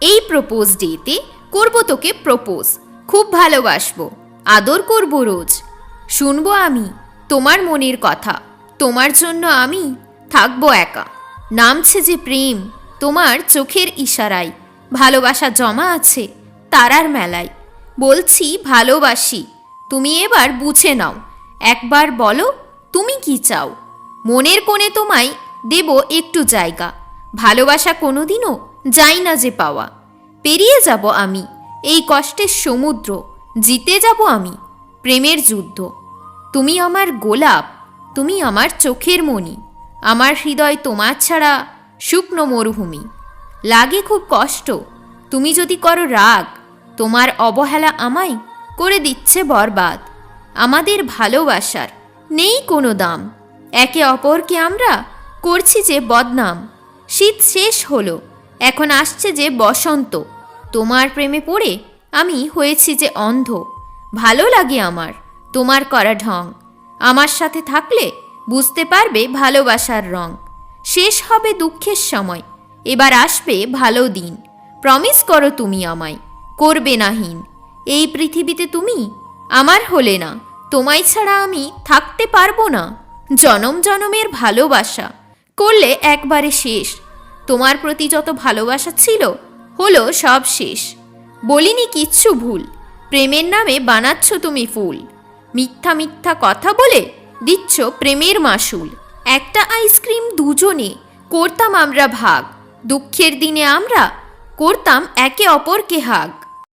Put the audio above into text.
এই প্রপোজ ডেতে করব তোকে প্রপোজ খুব ভালোবাসবো। আদর করব রোজ। শুনব আমি তোমার মনের কথা। তোমার জন্য আমি থাকব একা। নামছে যে প্রেম, তোমার চোখের ইশারায়। ভালোবাসা জমা আছে তারার মেলায়। বলছি ভালোবাসি, তুমি এবার বুঝে নাও। একবার বলো, তুমি কি চাও? মনের কোণে তোমায় দেব একটু জায়গা। ভালোবাসা কোনোদিনও যাই না যে পাওয়া। পেরিয়ে যাব আমি, এই কষ্টের সমুদ্র, জিতে যাব আমি, প্রেমের যুদ্ধ। তুমি আমার গোলাপ, তুমি আমার চোখের মণি, আমার হৃদয় তোমার ছাড়া শুকনো মরুভূমি। লাগে খুব কষ্ট, তুমি যদি করো রাগ, তোমার অবহেলা আমায় করে দিচ্ছে বরবাদ। আমাদের ভালোবাসার নেই কোনো দাম, একে অপরকে আমরা করছি যে বদনাম। শীত শেষ হলো এখন আসছে যে বসন্ত। তোমার প্রেমে পড়ে আমি হয়েছি যে অন্ধ। ভালো লাগে আমার তোমার করা ঢং। আমার সাথে থাকলে বুঝতে পারবে ভালোবাসার রং। শেষ হবে দুঃখের সময়। এবার আসবে ভালো দিন। প্রমিস করো তুমি আমায়। করবে নাহীন। এই পৃথিবীতে তুমি আমার হলে না। তোমায় ছাড়া আমি থাকতে পারব না। জনম জনমের ভালোবাসা। করলে একবারে শেষ। তোমার প্রতি যত ভালোবাসা ছিল, হলো সব শেষ। বলিনি কিচ্ছু ভুল, প্রেমের নামে বানাচ্ছ তুমি ফুল। মিথ্যা মিথ্যা কথা বলে দিচ্ছ প্রেমের মাসুল। একটা আইসক্রিম দুজনে করতাম আমরা ভাগ, দুঃখের দিনে আমরা করতাম একে অপরকে হাগ।